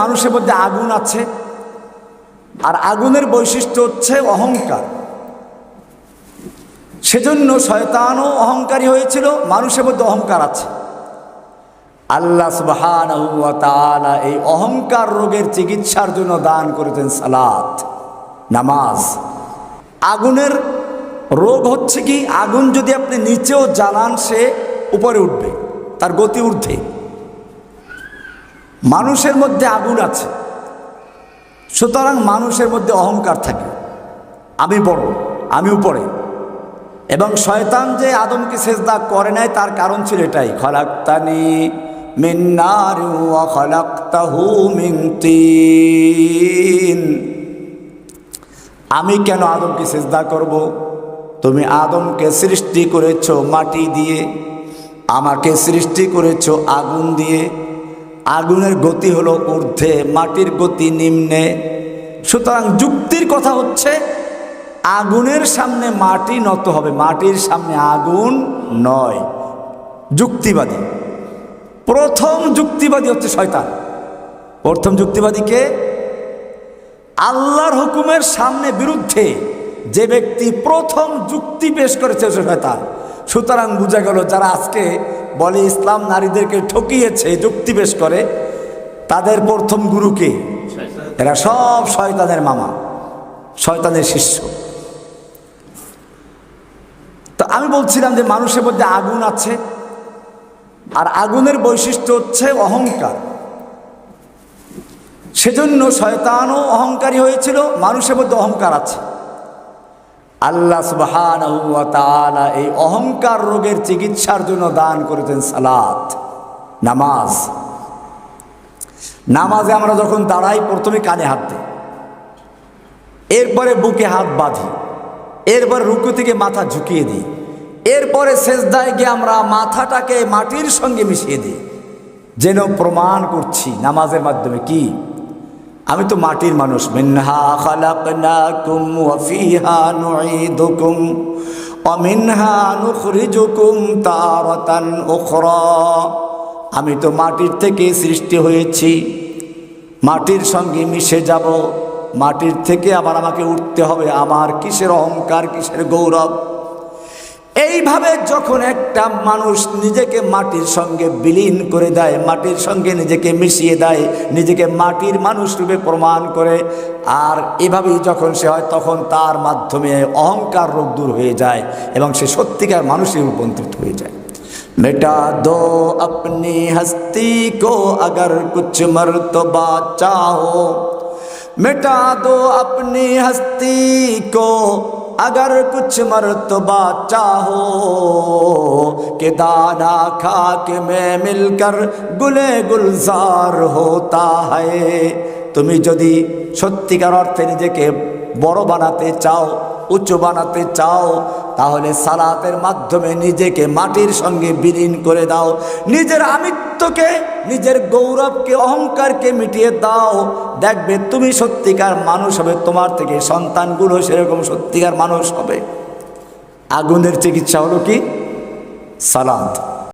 মানুষের মধ্যে আগুন আছে, আর আগুনের বৈশিষ্ট্য হচ্ছে অহংকার। সেজন্য শয়তানও অহংকারী হয়েছিল, মানুষের মধ্যে অহংকার আছে। আল্লাহ তাআলা এই অহংকার রোগের চিকিৎসার জন্য দান করেছেন সালাত, নামাজ। আগুনের রোগ হচ্ছে কি? আগুন যদি আপনি নিচেও জ্বালান, সে উপরে উঠবে, তার গতি ঊর্ধ্বে। মানুষের মধ্যে আগুন আছে। সুতরাং মানুষের মধ্যে অহংকার থাকে। আমি বড়, আমি উপরে। এবং শয়তান যে আদমকে সেজদা করে নাই, তার কারণ ছিল এটাই। খলাক্তানি আমি কেন আদমকে সেজদা করব? তুমি আদমকে সৃষ্টি করেছ মাটি দিয়ে, আমাকে সৃষ্টি করেছ আগুন দিয়ে। আগুনের গতি হলো ঊর্ধ্বে, মাটির গতি নিম্নে। সুতরাং যুক্তির কথা হচ্ছে, আগুনের সামনে মাটি নত হবে, মাটির সামনে আগুন নয়। যুক্তিবাদী। প্রথম যুক্তিবাদী হচ্ছে শয়তান। প্রথম যুক্তিবাদীকে আল্লাহর হুকুমের সামনে বিরুদ্ধে যে ব্যক্তি প্রথম যুক্তি পেশ করেছে শয়তান। সুতরাং বোঝা গেল যারা আজকে বলে, ইসলাম নারীদেরকে ঠকিয়েছে যুক্তি পেশ করে। তাদের প্রথম গুরুকে এরা সব শয়তানের মামা, শয়তানের শিষ্য। তো আমি বলছিলাম যে মানুষের মধ্যে আগুন আছে, আর আগুনের বৈশিষ্ট্য হচ্ছে অহংকার। সেজন্য শয়তানও অহংকারী হয়েছিল, মানুষের মধ্যে অহংকার আছে। আল্লাহ সুবহানাহু এই অহংকার রোগের চিকিৎসার জন্য দান করেছেন সালাত, নামাজ। নামাজে আমরা যখন দাঁড়াই, প্রথমে কানে হাত দিই। এরপরে বুকে হাত বাঁধি। এরপরে রুকু থেকে মাথা ঝুঁকিয়ে দিই। এরপরে শেষদায় গিয়ে আমরা মাথাটাকে মাটির সঙ্গে মিশিয়ে দিই। যেন প্রমাণ করছি, নামাজের মাধ্যমে কি? আমি তো মাটির মানুষ। আমি তো মাটির থেকে সৃষ্টি হয়েছি। মাটির সঙ্গে মিশে যাব। মাটির থেকে আবার আমাকে উঠতে হবে। আমার কিসের অহংকার, কিসের গৌরব? এইভাবে যখন একটা মানুষ নিজেকে মাটির সঙ্গে বিলীন করে দেয়, মাটির সঙ্গে নিজেকে মিশিয়ে দেয়, নিজেকে মাটির মানুষ রূপে প্রমাণ করে, আর এভাবেই যখন সে হয়, তখন তার মাধ্যমে অহংকার রোগ দূর হয়ে যায় এবং সে সত্যিকার মানুষে রূপান্তরিত হয়ে যায়। মেটা দো আপনি হস্তি কো আগর কুছ মর্তবা চাহো মেটা দো আপনি হস্তি কো अगर कुछ मर्तबा चाहो कि दाना खाक में मिलकर गुले गुलजार होता है তুমি যদি সত্যিকার অর্থে নিজেকে বড় বানাতে চাও, উচ্চ বানাতে চাও, তাহলে সালাতের মাধ্যমে নিজেকে মাটির সঙ্গে বিলীন করে দাও। নিজের আমিত্বকে, নিজের গৌরবকে, অহংকারকে মিটিয়ে দাও। দেখবে তুমি সত্যিকার মানুষ হবে, তোমার থেকে সন্তানগুলো সেরকম সত্যিকার মানুষ হবে। আগুনের চিকিৎসা হলো কি? সালাদ